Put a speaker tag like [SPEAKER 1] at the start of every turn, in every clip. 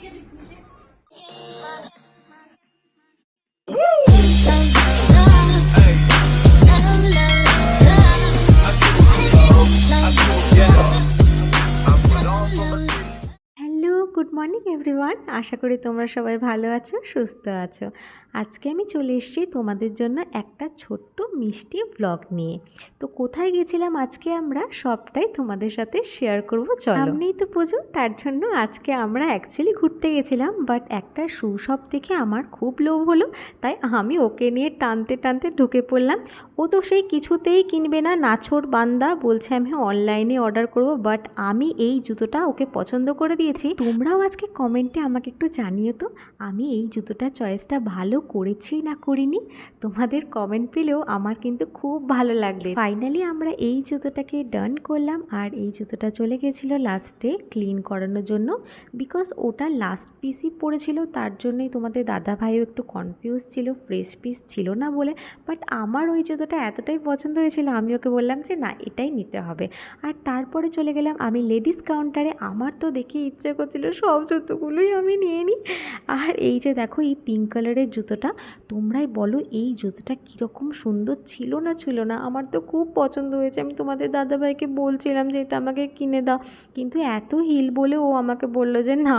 [SPEAKER 1] Hey, get. Everyone আশা করি তোমরা সবাই ভালো আছো, সুস্থ আছো। আজকে আমি চলে এসেছি তোমাদের জন্য একটা ছোট্ট মিষ্টি ব্লগ নিয়ে। তো কোথায় গেছিলাম আজকে আমরা সবটাই তোমাদের সাথে শেয়ার করব সামনেই তো পুজো, তার জন্য আজকে আমরা অ্যাকচুয়ালি ঘুরতে গেছিলাম বাট একটা শু শপ দেখে আমার খুব লোভ হলো, তাই আমি ওকে নিয়ে টানতে টানতে ঢুকে পড়লাম। ও তো সেই কিছুতেই কিনবে না, নাছোড় বান্দা বলছে আমি অনলাইনে অর্ডার করব বাট আমি এই জুতোটা ওকে পছন্দ করে দিয়েছি। তোমরাও আজকে কমেন্টে আমাকে একটু জানিও তো, আমি এই জুতোটা চয়েসটা ভালো করেছি না করিনি? তোমাদের কমেন্ট পেলেও আমার কিন্তু খুব ভালো লাগবে। ফাইনালি আমরা এই জুতোটাকে ডান করলাম আর এই জুতোটা চলে গেছিল লাস্টে ক্লিন করানোর জন্য। বিকজ ওটা লাস্ট পিসই পড়েছিল, তার জন্যই তোমাদের দাদা ভাইও একটু কনফিউজ ছিল ফ্রেশ পিস ছিল না বলে। বাট আমার ওই জুতোটা এতটাই পছন্দ হয়েছিল, আমি ওকে বললাম যে, না, এটাই নিতে হবে। আর তারপরে চলে গেলাম আমি লেডিস কাউন্টারে আমার তো দেখে ইচ্ছে করছিল সব জুতোগুলোই আমি নিয়ে নিই। আর এই যে দেখো, এই পিঙ্ক কালারের জুতোটা, তোমরাই বলো এই জুতোটা কীরকম সুন্দর ছিল না ছিল না? আমার তো খুব পছন্দ হয়েছে। আমি তোমাদের দাদাভাইকে বলছিলাম যে, এটা আমাকে কিনে দাও। কিন্তু এত হিল বলে ও আমাকে বলল যে, না,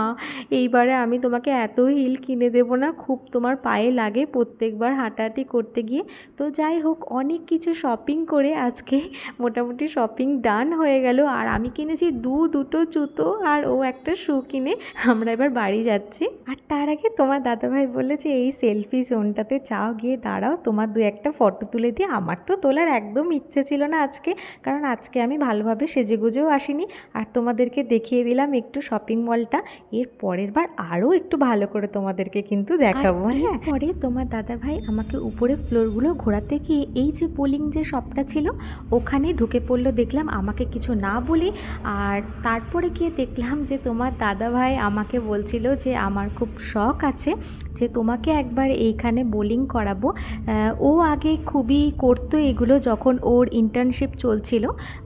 [SPEAKER 1] এইবারে আমি তোমাকে এত হিল কিনে দেবো না। খুব তোমার পায়ে লাগে প্রত্যেকবার হাঁটাহাঁটি করতে গিয়ে। তো যাই হোক, অনেক কিছু শপিং করে আজকে মোটামুটি শপিং ডান হয়ে গেল। আর আমি কিনেছি দু দুটো জুতো, আর ও একটা শু কিনে আমরা এবার বাড়ি যাচ্ছি। আর তার আগে তোমার দাদাভাই বলল যে এই সেলফি জোনটাতে চাও গিয়ে দাঁড়াও। তোমার দু একটা ফটো তুলে দিয়ে আমার তো তোলার একদম ইচ্ছে ছিল না আজকে। কারণ আজকে আমি ভালোভাবে সেজে সেজেগুজেও আসিনি। আর তোমাদেরকে দেখিয়ে দিলাম একটু শপিং মলটা এর পরের বার আরও একটু ভালো করে তোমাদেরকে কিন্তু দেখাবো হ্যাঁ। পরে তোমার দাদাভাই আমাকে উপরে ফ্লোরগুলো ঘোরাতে গিয়ে এই যে বোলিং যে শপটা ছিল ওখানে ঢুকে পড়ল। দেখলাম আমাকে কিছু না বলে। আর তারপরে গিয়ে দেখলাম যে তোমার দাদাভাই আমাকে বলছিল যে আমার খুব শখ আছে যে তোমাকে একবার এইখানে বোলিং করাবো। ও আগে খুবই করতো এগুলো যখন ওর ইন্টার্নশিপ চলছিল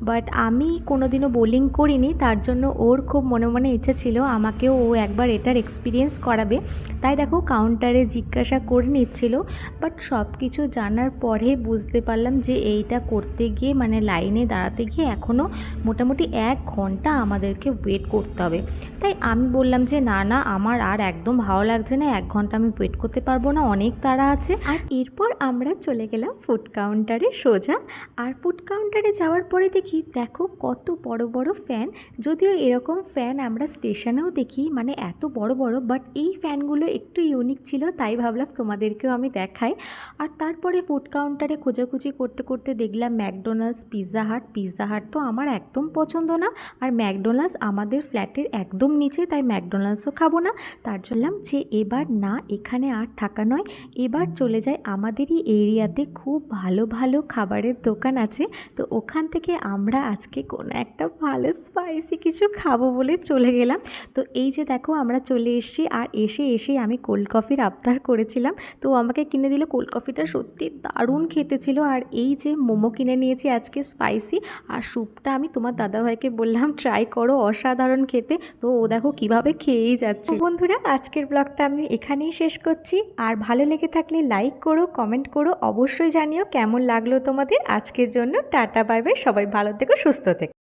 [SPEAKER 1] বাট আমি কোনোদিনও বোলিং করিনি, তার জন্য ওর খুব মনে মনে ইচ্ছে ছিল আমাকেও ও একবার এটার এক্সপিরিয়েন্স করাবে। তাই দেখো কাউন্টারে জিজ্ঞাসা করে নিচ্ছিল বাট সব কিছু জানার পরে বুঝতে পারলাম যে এইটা করতে গিয়ে মানে লাইনে দাঁড়াতে গিয়ে এখনও মোটামুটি এক ঘণ্টা আমাদেরকে ওয়েট করতে হবে। তাই আমি বললাম যে না না, আমার আর একদম ভালো লাগছে না, এক ঘণ্টা আমি ওয়েট করতে পারব না, অনেক তাড়া আছে। আর এরপর আমরা চলে গেলাম ফুড কাউন্টারে সোজা। আর ফুড কাউন্টারে যাওয়ার পরে দেখি, দেখো কত বড় বড় ফ্যান যদিও এরকম ফ্যান আমরা স্টেশনেও দেখি মানে এত বড় বড় বাট এই ফ্যানগুলো একটু ইউনিক ছিল, তাই ভাবলাম তোমাদেরকেও আমি দেখাই। আর তারপরে ফুড কাউন্টারে খোঁজাখুঁজি করতে করতে দেখলাম McDonald's Pizza Hut Pizza Hut তো আমার একদম পছন্দ না, আর ম্যাকডোনাল্ডস আমাদের ফ্ল্যাটের একদম নিচে, তাই ম্যাকডোনাল্ডসও খাব না। তার জন্য যে, এবার না, এখানে আর থাকা নয়। এবার চলে যায় আমাদেরই এরিয়াতে। খুব ভালো ভালো খাবারের দোকান আছে। তো ওখান থেকে আমরা আজকে কোনো একটা ভালো স্পাইসি কিছু খাব বলে চলে গেলাম। তো এই যে দেখো, আমরা চলে এসেছি। আর এসে এসে আমি কোল্ড কফির আবদার করেছিলাম। তো আমাকে কিনে দিল কোল্ড কফিটা সত্যি দারুণ খেতে ছিল। আর এই যে মোমো কিনে নিয়েছি আজকে স্পাইসি আর স্যুপটা আমি তোমার দাদাভাইকে বললাম ট্রাই করো, অসাধারণ খেতে। তো ও দেখো কীভাবে খেয়েই যাচ্ছি। বন্ধুরা, আজকের ব্লগটা আমি এখানেই শেষ করছি। আর ভালো লেগে থাকলে লাইক করো কমেন্ট করো, অবশ্যই জানিও কেমন লাগল তোমাদের। আজকের জন্য টাটা বাই বাই সবাই ভালো থেকো, সুস্থ থেকো।